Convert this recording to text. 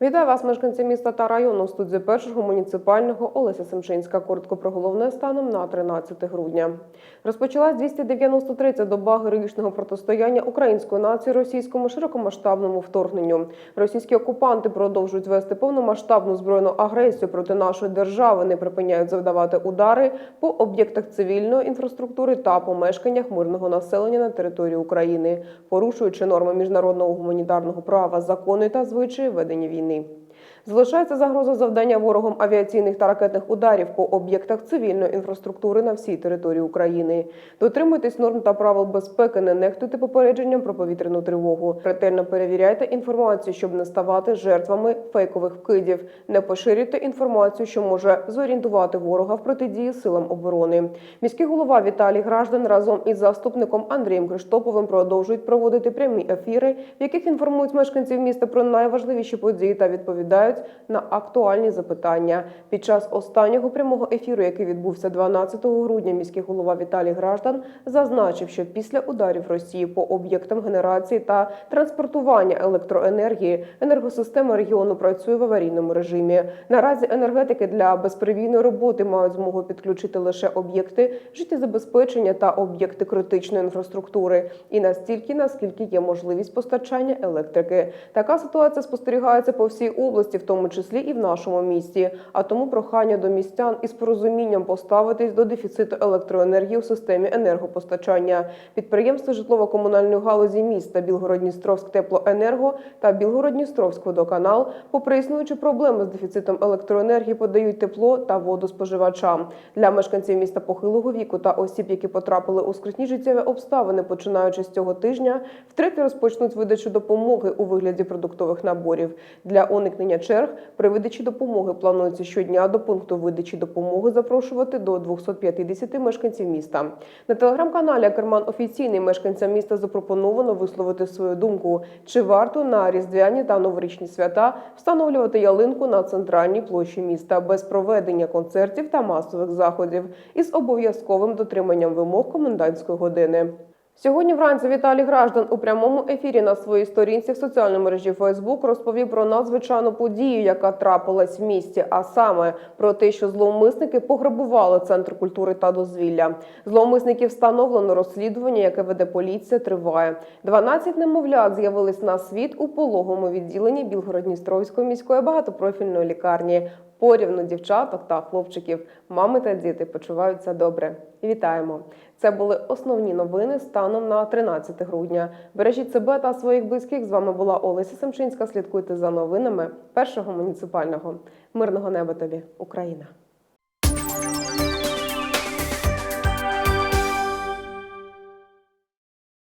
Вітаю вас, мешканці міста та району. У студії першого муніципального Олеся Семчинська. Коротко про головне станом на 13 грудня. Розпочалась 293-я доба героїчного протистояння української нації російському широкомасштабному вторгненню. Російські окупанти продовжують вести повномасштабну збройну агресію проти нашої держави, не припиняють завдавати удари по об'єктах цивільної інфраструктури та помешканнях мирного населення на території України, порушуючи норми міжнародного гуманітарного права, закони та звичаї ведення війни війни. Залишається загроза завдання ворогом авіаційних та ракетних ударів по об'єктах цивільної інфраструктури на всій території України. Дотримуйтесь норм та правил безпеки, не нехтуйте попередженням про повітряну тривогу. Ретельно перевіряйте інформацію, щоб не ставати жертвами фейкових вкидів. Не поширюйте інформацію, що може зорієнтувати ворога в протидії силам оборони. Міський голова Віталій Граждан разом із заступником Андрієм Криштоповим продовжують проводити прямі ефіри, в яких інформують мешканців міста про найважливіші події та відповідають на актуальні запитання. Під час останнього прямого ефіру, який відбувся 12 грудня, міський голова Віталій Граждан зазначив, що після ударів Росії по об'єктам генерації та транспортування електроенергії енергосистема регіону працює в аварійному режимі. Наразі енергетики для безперебійної роботи мають змогу підключити лише об'єкти життєзабезпечення та об'єкти критичної інфраструктури, і настільки, наскільки є можливість постачання електрики. Така ситуація спостерігається по всій області, тому числі і в нашому місті. А тому прохання до містян із порозумінням поставитись до дефіциту електроенергії у системі енергопостачання. Підприємства житлово-комунальної галузі міста Білгород-Дністровськ теплоенерго та Білгород-Дністровськ водоканал, попри існуючі проблеми з дефіцитом електроенергії, подають тепло та воду споживачам для мешканців міста похилого віку та осіб, які потрапили у скрутні життєві обставини, починаючи з цього тижня, втретє розпочнуть видачу допомоги у вигляді продуктових наборів. Для уникнення черг при видачі допомоги планується щодня до пункту видачі допомоги запрошувати до 250 мешканців міста. На телеграм-каналі Керман офіційний мешканцям міста запропоновано висловити свою думку, чи варто на різдвяні та новорічні свята встановлювати ялинку на центральній площі міста без проведення концертів та масових заходів із обов'язковим дотриманням вимог комендантської години. Сьогодні вранці Віталій Граждан у прямому ефірі на своїй сторінці в соціальній мережі Фейсбук розповів про надзвичайну подію, яка трапилась в місті, а саме про те, що зловмисники пограбували центр культури та дозвілля. Зловмисників встановлено розслідування, яке веде поліція, триває. 12 немовлят з'явились на світ у пологовому відділенні Білгород-Дністровської міської багатопрофільної лікарні. Порівну дівчаток та хлопчиків, мами та діти почуваються добре. Вітаємо! Це були основні новини станом на 13 грудня. Бережіть себе та своїх близьких. З вами була Олеся Семчинська. Слідкуйте за новинами першого муніципального мирного неба тобі, Україна.